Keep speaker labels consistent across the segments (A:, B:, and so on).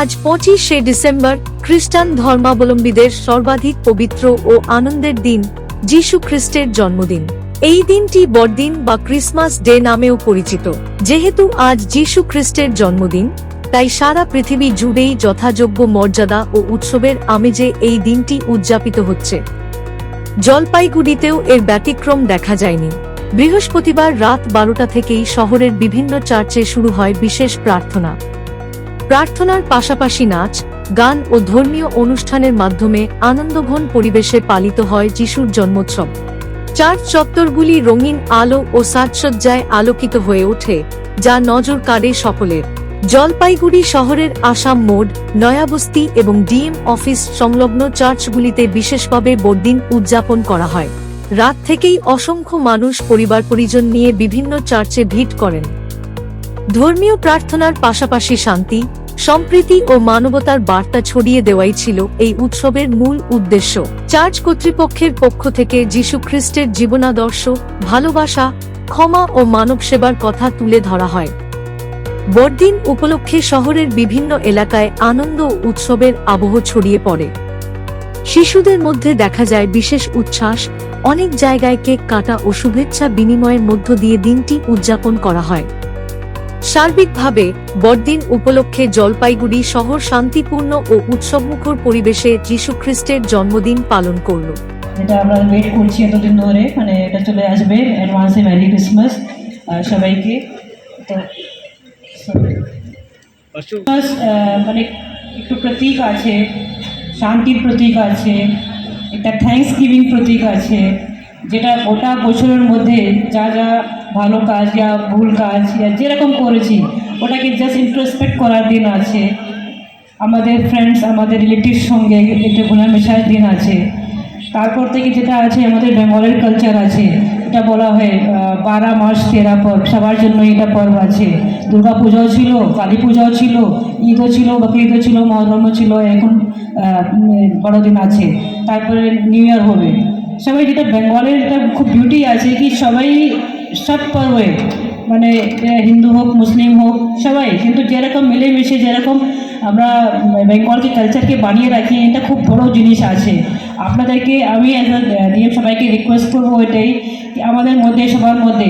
A: আজ পঁচিশে ডিসেম্বর খ্রিস্টান ধর্মাবলম্বীদের সর্বাধিক পবিত্র ও আনন্দের দিন, যীশু খ্রিস্টের জন্মদিন। এই দিনটি বড়দিন বা ক্রিসমাস ডে নামেও পরিচিত। যেহেতু আজ যীশু খ্রিস্টের জন্মদিন, তাই সারা পৃথিবী জুড়েই যথাযোগ্য মর্যাদা ও উৎসবের আমেজে এই দিনটি উদযাপিত হচ্ছে। জলপাইগুড়িতেও এর ব্যতিক্রম দেখা যায়নি। বৃহস্পতিবার রাত বারোটা থেকেই শহরের বিভিন্ন চার্চে শুরু হয় বিশেষ প্রার্থনা। প্রার্থনার পাশাপাশি নাচ, গান ও ধর্মীয় অনুষ্ঠানের মাধ্যমে আনন্দঘন পরিবেশে পালিত হয় যিশুর জন্মোৎসব। চার্চ চত্বরগুলি রঙিন আলো ও সাজসজ্জায় আলোকিত হয়ে ওঠে, যা নজর কাড়ে সকলের। জলপাইগুড়ি শহরের আসাম মোড়, নয়াবস্তি এবং ডিএম অফিস সংলগ্ন চার্চগুলিতে বিশেষভাবে বড়দিন উদযাপন করা হয়। রাত থেকেই অসংখ্য মানুষ পরিবার পরিজন নিয়ে বিভিন্ন চার্চে ভিড় করেন। ধর্মীয় প্রার্থনার পাশাপাশি শান্তি সম্প্রীতি ও মানবতার বার্তা ছড়িয়ে দেওয়াই ছিল এই উৎসবের মূল উদ্দেশ্য। চার্চ কর্তৃপক্ষের পক্ষ থেকে যীশু খ্রিস্টের জীবনাদর্শ, ভালোবাসা, ক্ষমা ও মানব সেবার কথা তুলে ধরা হয়। বড়দিন উপলক্ষে শহরের বিভিন্ন এলাকায় আনন্দ উৎসবের আবহ ছড়িয়ে পড়ে। শিশুদের মধ্যে দেখা যায় বিশেষ উচ্ছ্বাস, অনেক জায়গায় কেক কাটা ও শুভেচ্ছা বিনিময়ের মধ্য দিয়ে দিনটি উদযাপন করা হয়। সার্বিকভাবে বড়দিন উপলক্ষে জলপাইগুড়ি শহর শান্তিপূর্ণ ও উৎসবমুখর পরিবেশে যীশুখ্রিস্টের জন্মদিন পালন করল।
B: এটা আমরা ওয়েট করছি এতদিন ধরে মানে এটা চলে আসবে অ্যাডভান্সে মেরি ক্রিসমাস সবাইকে। তো ক্রিসমাস মানে একটু প্রতীক আছে, শান্তির প্রতীক আছে, একটা থ্যাঙ্কস গিভিং প্রতীক আছে, যেটা গোটা বছরের মধ্যে যা যা ভালো কাজ বা ভুল কাজ যেরকম করেছি, ওটাকে জাস্ট ইন্ট্রোস্পেক্ট করার দিন আছে। আমাদের ফ্রেন্ডস আমাদের রিলেটিভস সঙ্গে ঘোলামেশার দিন আছে। তারপর থেকে যেটা আছে, আমাদের বেঙ্গলের কালচার আছে। এটা বলা হয় বারা মাস তেরা পর্ব। সবার জন্য এটা পর্ব আছে। দুর্গা পূজাও ছিল কালী পূজাও ছিল, ঈদও ছিল, বকরিদও ছিল, মহরমও ছিল, এখন বড়দিন আছে। তারপরে নিউ ইয়ার হবে। সবাই যেটা, বেঙ্গলের খুব বিউটি আছে কি, সবাই সব পর্বে মানে হিন্দু হোক, মুসলিম হোক, সবাই, কিন্তু যেরকম মিলেমিশে, যেরকম আমরা বেঙ্গলকে কালচারকে বানিয়ে রাখি, এটা খুব বড় জিনিস আছে। আপনাদেরকে আমি অ্যাজ দিয়ে সবাইকে রিকোয়েস্ট করব এটাই আমাদের মধ্যে, সবার মধ্যে,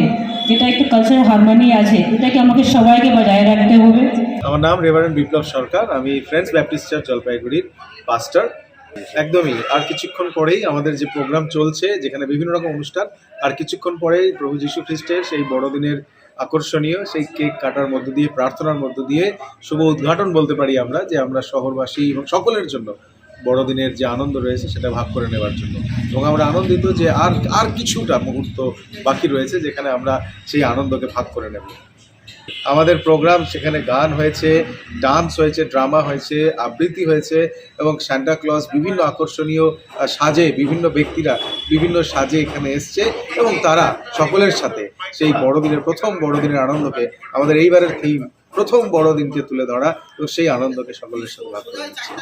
B: যেটা একটু কালচারাল হারমোনি আছে, এটাকে আমাকে সবাইকে বজায় রাখতে হবে।
C: আমার নাম রেভারেন্ড বিপ্লব সরকার, আমি ফ্রেন্ডস ব্যাপটিস্ট চার্চ জলপাইগুড়ির পাস্টার একদমই। আর কিছুক্ষণ পরেই আমাদের যে প্রোগ্রাম চলছে, যেখানে বিভিন্ন রকম অনুষ্ঠান, আর কিছুক্ষণ পরেই প্রভু যীশু খ্রিস্টের সেই বড়দিনের আকর্ষণীয়, সেই কেক কাটার মধ্য দিয়ে, প্রার্থনার মধ্য দিয়ে শুভ উদ্ঘাটন বলতে পারি আমরা, যে আমরা শহরবাসী এবং সকলের জন্য বড়দিনের যে আনন্দ রয়েছে সেটা ভাগ করে নেওয়ার জন্য। এবং আমরা আনন্দিত যে আর আর কিছুটা মুহূর্ত বাকি রয়েছে, যেখানে আমরা সেই আনন্দকে ভাগ করে নেব। আমাদের প্রোগ্রাম, সেখানে গান হয়েছে, ডান্স হয়েছে, ড্রামা হয়েছে, আবৃত্তি হয়েছে এবং ক্লজ বিভিন্ন আকর্ষণীয় সাজে বিভিন্ন ব্যক্তিরা বিভিন্ন সাজে এখানে এসছে এবং তারা সকলের সাথে সেই বড়দিনের, প্রথম বড়দিনের আনন্দকে, আমাদের এইবারের থিম প্রথম বড়দিনকে তুলে ধরা এবং সেই আনন্দকে সকলের সঙ্গে ভাগ